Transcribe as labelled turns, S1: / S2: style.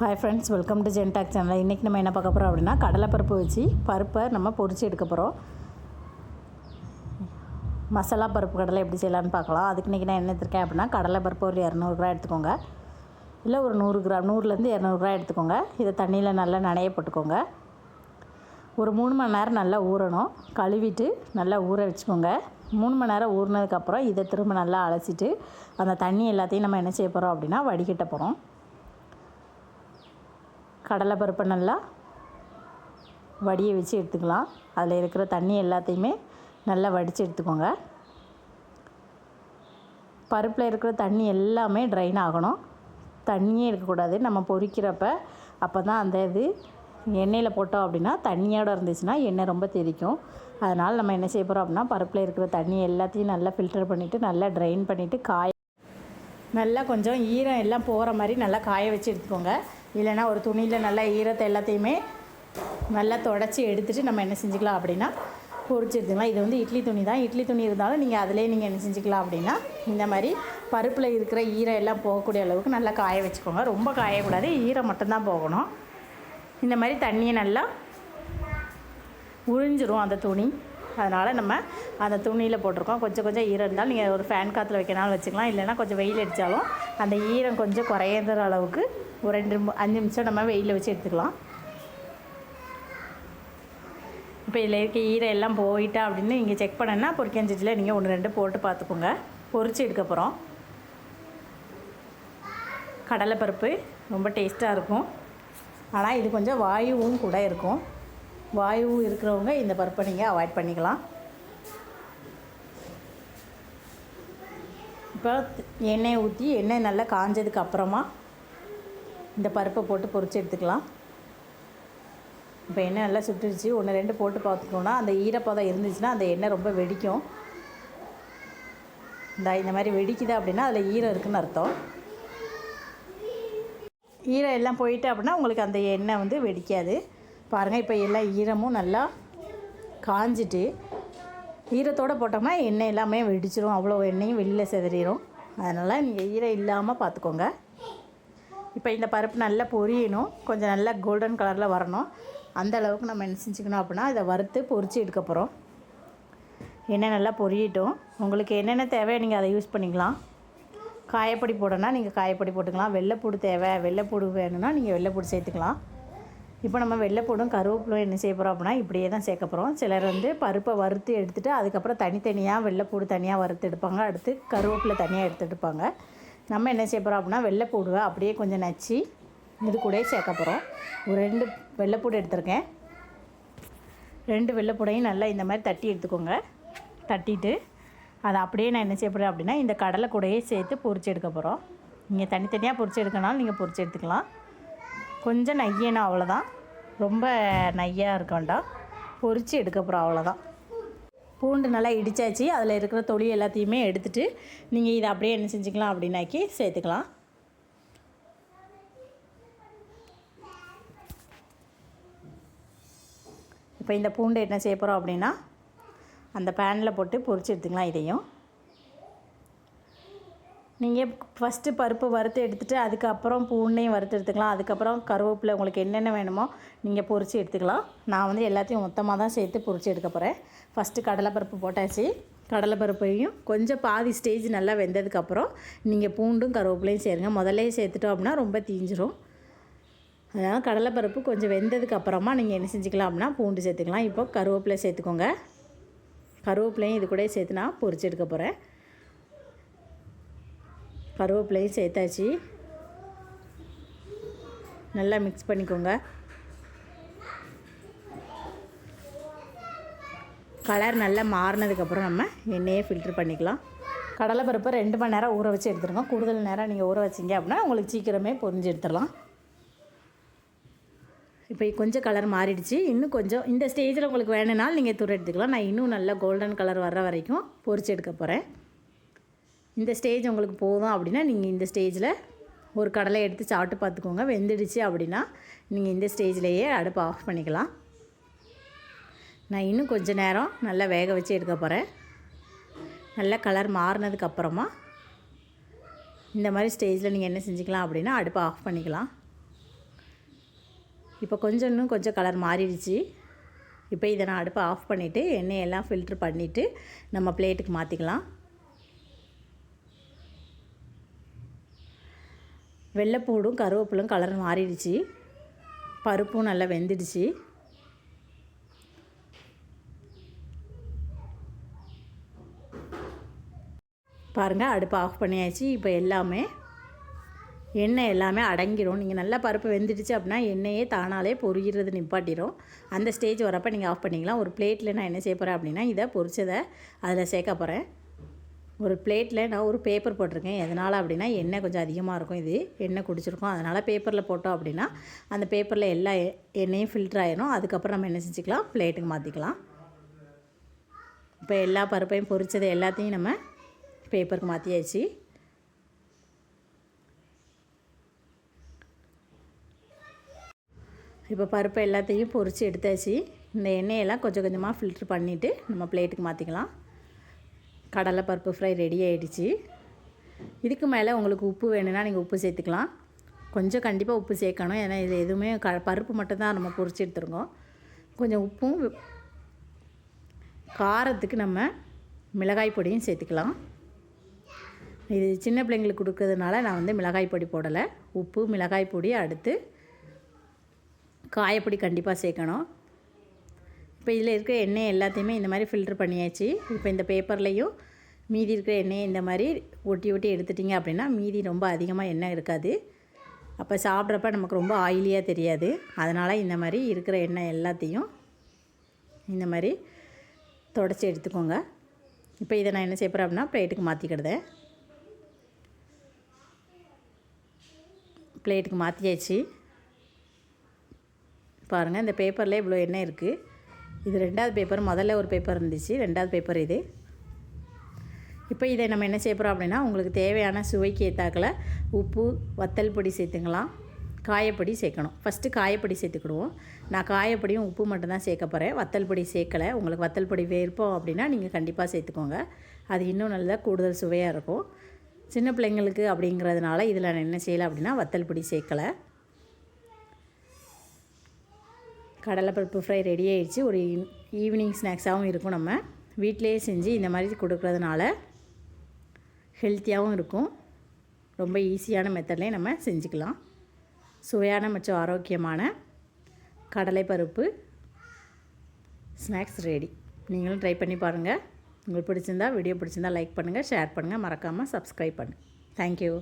S1: Hi friends welcome to ஜென்டாக் channel இன்றைக்கி நம்ம என்ன பார்க்க போகிறோம் அப்படின்னா கடலைப்பருப்பு வச்சு பருப்பை நம்ம பொரிச்சு எடுக்க போகிறோம் மசாலா பருப்பு கடலை எப்படி செய்யலான்னு பார்க்கலாம். அதுக்கு இன்றைக்கி நான் என்ன எடுத்திருக்கேன் அப்படின்னா கடலை பருப்பு ஒரு இரநூறு எடுத்துக்கோங்க. இல்லை ஒரு நூறு கிராம் நூறுலேருந்து இரநூறு எடுத்துக்கோங்க. இதை தண்ணியில் நல்லா நனைய போட்டுக்கோங்க. ஒரு மூணு மணி நேரம் நல்லா ஊறணும். கழுவிட்டு நல்லா ஊற வச்சுக்கோங்க. மூணு மணி நேரம் ஊறினதுக்கப்புறம் இதை திரும்ப நல்லா அலசிட்டு அந்த தண்ணி எல்லாத்தையும் நம்ம என்ன செய்ய போகிறோம் அப்படின்னா வடிகட்ட போகிறோம் கடலைப்பருப்பை நல்லா வடிய வச்சு எடுத்துக்கலாம். அதில் இருக்கிற தண்ணி எல்லாத்தையுமே நல்லா வடித்து எடுத்துக்கோங்க. பருப்பில் இருக்கிற தண்ணி எல்லாமே ட்ரைன் ஆகணும். தண்ணியே இருக்கக்கூடாது நம்ம பொறிக்கிறப்ப அப்போ தான் அந்த இது எண்ணெயில் போட்டோம் அப்படின்னா தண்ணியோடு இருந்துச்சுன்னா எண்ணெய் ரொம்ப தெரிக்கும் அதனால் நம்ம என்ன செய்ய போகிறோம் அப்படின்னா பருப்பில் இருக்கிற தண்ணி எல்லாத்தையும் நல்லா ஃபில்டர் பண்ணிவிட்டு நல்லா ட்ரைன் பண்ணிவிட்டு காய நல்லா கொஞ்சம் ஈரம் எல்லாம் போகிற மாதிரி நல்லா காய வச்சு எடுத்துக்கோங்க. இல்லைன்னா ஒரு துணியில் நல்லா ஈரத்தை எல்லாத்தையுமே நல்லா தொடச்சி எடுத்துகிட்டு நம்ம என்ன செஞ்சுக்கலாம் அப்படின்னா பொரிச்சு எடுத்துக்கலாம் இது வந்து இட்லி துணி தான். இட்லி துணி இருந்தாலும் நீங்கள் அதிலே நீங்கள் என்ன செஞ்சுக்கலாம் அப்படின்னா இந்த மாதிரி பருப்பில் இருக்கிற ஈரம் எல்லாம் போகக்கூடிய அளவுக்கு நல்லா காய வச்சுக்கோங்க. ரொம்ப காயக்கூடாது. ஈரம் மட்டும்தான் போகணும். இந்த மாதிரி தண்ணியை நல்லா உறிஞ்சிரும் அந்த துணி. அதனால் நம்ம அந்த துணியில் போட்டிருக்கோம். கொஞ்சம் கொஞ்சம் ஈரம் இருந்தாலும் நீங்கள் ஒரு ஃபேன் காற்றுல வைக்கனாலும் வச்சுக்கலாம். இல்லைன்னா கொஞ்சம் வெயில் அடித்தாலும் அந்த ஈரம் கொஞ்சம் குறையிற அளவுக்கு ஒரு ரெண்டு அஞ்சு நிமிஷம் நம்ம வெயிலில் வச்சு எடுத்துக்கலாம். இப்போ இதில் இருக்க ஈரை எல்லாம் போயிட்டா அப்படின்னு நீங்கள் செக் பண்ணனா பொறிக்கஞ்சிட்டில் நீங்கள் ஒன்று ரெண்டு போட்டு பார்த்துக்கோங்க. பொறிச்சு எடுக்க போகிறோம் கடலைப்பருப்பு ரொம்ப டேஸ்ட்டாக இருக்கும். ஆனால் இது கொஞ்சம் வாயுவும் கூட இருக்கும். வாயு இருக்கிறவங்க இந்த பருப்பை நீங்கள் அவாய்ட் பண்ணிக்கலாம். இப்போ எண்ணெய் ஊற்றி எண்ணெய் நல்லா காஞ்சதுக்கு அப்புறமா இந்த பருப்பை போட்டு பொறிச்சு எடுத்துக்கலாம். இப்போ எண்ணெய் நல்லா சுட்டுருச்சு. ஒன்று ரெண்டு போட்டு பார்த்துக்கோன்னா அந்த ஈரப்பதம் இருந்துச்சுன்னா அந்த எண்ணெய் ரொம்ப வெடிக்கும். இந்த இந்த மாதிரி வெடிக்குது அப்படின்னா அதில் ஈரம் இருக்குதுன்னு அர்த்தம். ஈரம் எல்லாம் போயிட்டு அப்படின்னா உங்களுக்கு அந்த எண்ணெய் வந்து வெடிக்காது. பாருங்கள் இப்போ எல்லா ஈரமும் நல்லா காஞ்சிட்டு ஈரத்தோடு போட்டோம்னா எண்ணெய் எல்லாமே வெடிச்சிரும். அவ்வளோ எண்ணெயும் வெளியில் சிதறிடும் அதனால் நீங்கள் ஈரம் இல்லாமல் பார்த்துக்கோங்க. இப்போ இந்த பருப்பு நல்லா பொரியணும். கொஞ்சம் நல்லா கோல்டன் கலரில் வரணும். அந்த அளவுக்கு நம்ம என்ன செஞ்சுக்கணும் அப்படின்னா இதை வறுத்து பொரிச்சு எடுக்க போகிறோம் எண்ணெய் நல்லா பொரியட்டும். உங்களுக்கு என்னென்ன தேவையோ நீங்கள் அதை யூஸ் பண்ணிக்கலாம். காயப்பொடி போடணும்னா நீங்கள் காயப்பொடி போட்டுக்கலாம். வெள்ளைப்பூடு தேவை. வெள்ளைப்பூடு வேணும்னா நீங்கள் வெள்ளைப்பூடு சேர்த்துக்கலாம். இப்போ நம்ம வெள்ளைப்பூடும் கருவேப்பிலும் என்ன செய்ய போகிறோம் அப்படின்னா இப்படியே தான் சேர்க்க போகிறோம் சிலர் வந்து பருப்பை வறுத்து எடுத்துகிட்டு அதுக்கப்புறம் தனித்தனியாக வெள்ளைப்பூடு தனியாக வறுத்து எடுப்பாங்க. அடுத்து கருவேப்பிலை தனியாக எடுத்து எடுப்பாங்க. நம்ம என்ன செய்ய போகிறோம் அப்படின்னா வெள்ளைப்பூடுவை அப்படியே கொஞ்சம் நச்சு இது கூடயே சேர்க்க போகிறோம் ஒரு ரெண்டு வெள்ளைப்பூடு எடுத்திருக்கேன். ரெண்டு வெள்ளைப்பூடையும் நல்லா இந்த மாதிரி தட்டி எடுத்துக்கோங்க. தட்டிட்டு அதை அப்படியே நான் என்ன செய்ய போகிறேன் அப்படின்னா இந்த கடலை கூடயே சேர்த்து பொரிச்சு எடுக்க போகிறோம் நீங்கள் தனித்தனியாக பொரிச்சு எடுக்கனாலும் நீங்கள் பொறிச்சு எடுத்துக்கலாம். கொஞ்சம் நையணும் அவ்வளோதான் ரொம்ப நையாக இருக்க வேண்டாம். பொரிச்சு எடுக்க போகிறோம் அவ்வளோதான் பூண்டு நல்லா இடிச்சாச்சு. அதில் இருக்கிற தொழில் எல்லாத்தையுமே எடுத்துகிட்டு நீங்கள் இதை அப்படியே என்ன செஞ்சுக்கலாம் அப்படின்னாக்கி சேர்த்துக்கலாம். இப்போ இந்த பூண்டு என்ன செய்ய போகிறோம் அப்படின்னா அந்த பேனில் போட்டு பொரிச்சு எடுத்துக்கலாம் இதையும். நீங்கள் ஃபஸ்ட்டு பருப்பு வறுத்து எடுத்துகிட்டு அதுக்கப்புறம் பூண்டையும் வறுத்து எடுத்துக்கலாம். அதுக்கப்புறம் கருவேப்பிலை உங்களுக்கு என்னென்ன வேணுமோ நீங்கள் பொறிச்சு எடுத்துக்கலாம். நான் வந்து எல்லாத்தையும் மொத்தமாக தான் சேர்த்து பொரிச்சு எடுக்க போகிறேன் ஃபஸ்ட்டு கடலைப்பருப்பு போட்டாச்சு. கடலைப்பருப்பையும் கொஞ்சம் பாதி ஸ்டேஜ் நல்லா வெந்ததுக்கப்புறம் நீங்கள் பூண்டும் கருவேப்பிலையும் சேருங்க. முதல்லே சேர்த்துட்டோம் அப்படின்னா ரொம்ப தீஞ்சிரும். அதனால் கடலைப்பருப்பு கொஞ்சம் வெந்ததுக்கு அப்புறமா நீங்கள் என்ன செஞ்சுக்கலாம் அப்படின்னா பூண்டு சேர்த்துக்கலாம். இப்போ கருவேப்பிலை சேர்த்துக்கோங்க. கருவேப்பிலையும் இது கூட சேர்த்து நான் பொரிச்சு எடுக்க போகிறேன் கருவேப்பிலையும் சேர்த்தாச்சு. நல்லா மிக்ஸ் பண்ணிக்கோங்க. கலர் நல்லா மாறினதுக்கப்புறம் நம்ம எண்ணெயை ஃபில்ட்ரு பண்ணிக்கலாம். கடலைப்பருப்பை ரெண்டு மணி நேரம் ஊற வச்சு எடுத்துருங்க. கூடுதல் நேரம் நீங்கள் ஊற வச்சிங்க அப்படின்னா உங்களுக்கு சீக்கிரமே பொரிஞ்சு எடுத்துடலாம். இப்போ கொஞ்சம் கலர் மாறிடுச்சு. இன்னும் கொஞ்சம் இந்த ஸ்டேஜில் உங்களுக்கு வேணும்னாலும் நீங்கள் துரு எடுத்துக்கலாம். நான் இன்னும் நல்லா கோல்டன் கலர் வர்ற வரைக்கும் பொரிச்சு எடுக்க போகிறேன் இந்த ஸ்டேஜ் உங்களுக்கு போதும் அப்படின்னா நீங்கள் இந்த ஸ்டேஜில் ஒரு கடலை எடுத்து சாப்பிட்டு பார்த்துக்கோங்க. வெந்துடுச்சு அப்படின்னா நீங்கள் இந்த ஸ்டேஜ்லேயே அடுப்பை ஆஃப் பண்ணிக்கலாம். நான் இன்னும் கொஞ்சம் நேரம் நல்லா வேக வச்சு எடுக்க போகிறேன் நல்லா கலர் மாறினதுக்கப்புறமா இந்த மாதிரி ஸ்டேஜில் நீங்கள் என்ன செஞ்சுக்கலாம் அப்படின்னா அடுப்பை ஆஃப் பண்ணிக்கலாம். இப்போ கொஞ்சம் இன்னும் கொஞ்சம் கலர் மாறிடுச்சு. இப்போ இதை நான் அடுப்பை ஆஃப் பண்ணிவிட்டு எண்ணெயெல்லாம் ஃபில்ட்ரு பண்ணிவிட்டு நம்ம பிளேட்டுக்கு மாற்றிக்கலாம் வெள்ளைப்பூடும் கருவேப்பிலும் கலர் மாறிடுச்சு. பருப்பும் நல்லா வெந்துடுச்சு. பாருங்கள் அடுப்பை ஆஃப் பண்ணியாச்சு. இப்போ எல்லாமே எண்ணெய் எல்லாமே அடங்கிடும் நீங்கள் நல்லா பருப்பு வெந்துடுச்சு அப்படின்னா எண்ணெயே தானாலே பொரிகிறது நிப்பாட்டிடும் அந்த ஸ்டேஜ் வரப்போ நீங்கள் ஆஃப் பண்ணிக்கலாம். ஒரு பிளேட்டில் நான் என்ன செய்ய போகிறேன் அப்படின்னா இதை பொரிச்சதை அதில் சேர்க்க போகிறேன் ஒரு பிளேட்டில் நான் ஒரு பேப்பர் போட்டிருக்கேன். எதனால் அப்படின்னா எண்ணெய் கொஞ்சம் அதிகமாக இருக்கும் இது. எண்ணெய் குடிச்சிருக்கோம். அதனால் பேப்பரில் போட்டோம் அப்படின்னா அந்த பேப்பரில் எல்லா எண்ணெயும் ஃபில்டர் ஆயிரும். அதுக்கப்புறம் நம்ம என்ன செஞ்சுக்கலாம்? பிளேட்டுக்கு மாற்றிக்கலாம் இப்போ எல்லா பருப்பையும் பொரித்தது எல்லாத்தையும் நம்ம பேப்பருக்கு மாற்றியாச்சு இப்போ பருப்பை எல்லாத்தையும் பொரித்து எடுத்தாச்சு. இந்த எண்ணெயெல்லாம் கொஞ்சம் கொஞ்சமாக ஃபில்ட்ரு பண்ணிவிட்டு நம்ம பிளேட்டுக்கு மாற்றிக்கலாம் கடலை பருப்பு ஃப்ரை ரெடி ஆகிடுச்சு இதுக்கு மேலே உங்களுக்கு உப்பு வேணும்னா நீங்கள் உப்பு சேர்த்துக்கலாம். கொஞ்சம் கண்டிப்பாக உப்பு சேர்க்கணும். ஏன்னா இது எதுவுமே க பருப்பு மட்டும்தான் நம்ம பொறிச்சு எடுத்துருக்கோம். கொஞ்சம் உப்பும் காரத்துக்கு நம்ம மிளகாய் பொடியும் சேர்த்துக்கலாம். இது சின்ன பிள்ளைங்களுக்கு கொடுக்கறதுனால நான் வந்து மிளகாய் பொடி போடலை. உப்பு மிளகாய் பொடி அடுத்து காயப்பொடி கண்டிப்பாக சேர்க்கணும். இப்போ இதில் இருக்கிற எண்ணெய் எல்லாத்தையுமே இந்த மாதிரி ஃபில்ட்ரு பண்ணியாச்சு. இப்போ இந்த பேப்பர்லேயும் மீதி இருக்கிற எண்ணெயை இந்த மாதிரி ஒட்டி ஒட்டி எடுத்துட்டிங்க அப்படின்னா மீதி ரொம்ப அதிகமாக எண்ணெய் இருக்காது. அப்போ சாப்பிட்றப்ப நமக்கு ரொம்ப ஆயிலியாக தெரியாது. அதனால் இந்த மாதிரி இருக்கிற எண்ணெய் எல்லாத்தையும் இந்த மாதிரி தொடச்சி எடுத்துக்கோங்க. இப்போ இதை நான் என்ன செய்ய போகிறேன் அப்படின்னா பிளேட்டுக்கு மாற்றிக்கிடுதேன் பிளேட்டுக்கு மாற்றியாச்சு பாருங்கள் இந்த பேப்பரில் இவ்வளோ எண்ணெய் இருக்குது இது ரெண்டாவது பேப்பர் முதல்ல ஒரு பேப்பர் இருந்துச்சு ரெண்டாவது பேப்பர் இது. இப்போ இதை நம்ம என்ன செய்ய போகிறோம் அப்படின்னா உங்களுக்கு தேவையான சுவைக்கு ஏற்றாக்கில் உப்பு வத்தல் பொடி சேர்த்துக்கலாம் காயப்பொடி சேர்க்கணும். ஃபஸ்ட்டு காயப்பொடி சேர்த்துக்கிடுவோம். நான் காயப்பொடியும் உப்பு மட்டும்தான் சேர்க்க போகிறேன் வத்தல் பொடி சேர்க்கலை. உங்களுக்கு வத்தல் பொடி விருப்பம் அப்படின்னா நீங்கள் கண்டிப்பாக சேர்த்துக்கோங்க. அது இன்னும் நல்லா கூடுதல் சுவையாக இருக்கும். சின்ன பிள்ளைங்களுக்கு அப்படிங்கிறதுனால இதில் நான் என்ன செய்யலை அப்படின்னா வத்தல் பொடி சேர்க்கலை. கடலைப்பருப்பு ஃப்ரை ரெடி ஆகிடுச்சு ஒரு ஈவினிங் ஸ்நாக்ஸாகவும் இருக்கும் நம்ம. வீட்டிலேயே செஞ்சு இந்த மாதிரி கொடுக்குறதுனால ஹெல்த்தியாகவும் இருக்கும். ரொம்ப ஈஸியான மெத்தட்லேயே நம்ம செஞ்சுக்கலாம். சுவையான மற்றும் ஆரோக்கியமான கடலைப்பருப்பு ஸ்நாக்ஸ் ரெடி நீங்களும் ட்ரை பண்ணி பாருங்கள் உங்களுக்கு பிடிச்சிருந்தா வீடியோ பிடிச்சிருந்தா லைக் பண்ணுங்கள் ஷேர் பண்ணுங்கள் மறக்காமல் சப்ஸ்கிரைப் பண்ணுங்கள் தேங்க்யூ